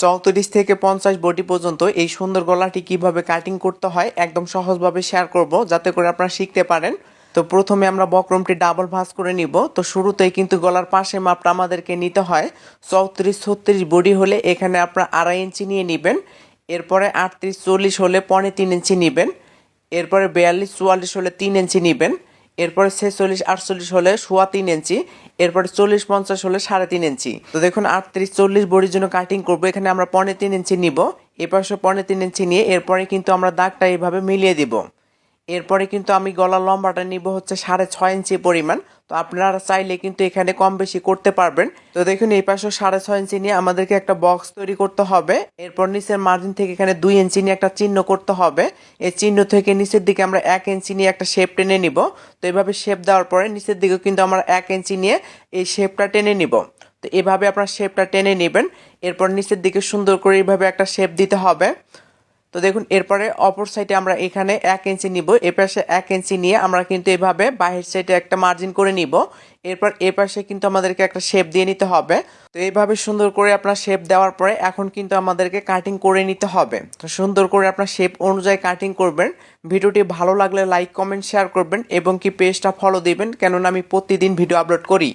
চৌত্রিশ থেকে পঞ্চাশ বডি পর্যন্ত এই সুন্দর গলাটি কীভাবে কাটিং করতে হয় একদম সহজভাবে শেয়ার করব, যাতে করে আপনারা শিখতে পারেন। তো প্রথমে আমরা বক্রমটি ডাবল ভাঁজ করে নিব। তো শুরুতেই কিন্তু গলার পাশে মাপটা আমাদেরকে নিতে হয়। চৌত্রিশ, ছত্রিশ বডি হলে এখানে আপনারা আড়াই ইঞ্চি নিয়ে নেবেন। এরপরে আটত্রিশ, চল্লিশ হলে পনে তিন ইঞ্চি নেবেন। এরপরে বিয়াল্লিশ, চুয়াল্লিশ হলে তিন ইঞ্চি নেবেন। এরপরে ছেচল্লিশ, আটচল্লিশ হলে সোয়া তিন ইঞ্চি, এরপরে চল্লিশ, পঞ্চাশ হলে সাড়ে তিন ইঞ্চি। তো দেখুন, আটত্রিশ, চল্লিশ বডির জন্য কাটিং করব। এখানে আমরা পনেরো তিন ইঞ্চি নিব। এপাশে পনেরো তিন ইঞ্চি নিয়ে এরপরে কিন্তু আমরা দাগটা এইভাবে মিলিয়ে দিব। এরপরে কিন্তু আমি গলা লম্বাটা নিব হচ্ছে সাড়ে ছয় ইঞ্চি পরিমাণ। তো আপনারা চাইলে কিন্তু এখানে কম বেশি করতে পারবেন। তো দেখুন, এই পাশে সাড়ে ছয় ইঞ্চি নিয়ে আমাদেরকে একটা বক্স তৈরি করতে হবে। এরপর নিচের মার্জিন থেকে এখানে দুই ইঞ্চি নিয়ে একটা চিহ্ন করতে হবে। এই চিহ্ন থেকে নিচের দিকে আমরা এক ইঞ্চি নিয়ে একটা শেপ টেনে নিব। তো এভাবে শেপ দেওয়ার পরে নিচের দিকে কিন্তু আমরা এক ইঞ্চি নিয়ে এই শেপটা টেনে নিব। তো এভাবে আপনার শেপটা টেনে নেবেন। এরপর নিচের দিকে সুন্দর করে এইভাবে একটা শেপ দিতে হবে। তো দেখুন, এরপরে অপর সাইডে আমরা এখানে এক ইঞ্চি নিব। এ পাশে এক ইঞ্চি নিয়ে আমরা কিন্তু এভাবে বাহির সাইডে একটা মার্জিন করে নিব। এরপর এ পাশে কিন্তু আমাদেরকে একটা শেপ দিয়ে নিতে হবে। তো এইভাবে সুন্দর করে আপনার শেপ দেওয়ার পরে এখন কিন্তু আমাদেরকে কাটিং করে নিতে হবে। তো সুন্দর করে আপনার শেপ অনুযায়ী কাটিং করবেন। ভিডিওটি ভালো লাগলে লাইক কমেন্ট শেয়ার করবেন এবং কি পেজটা ফলো দিবেন, কেননা আমি প্রতিদিন ভিডিও আপলোড করি।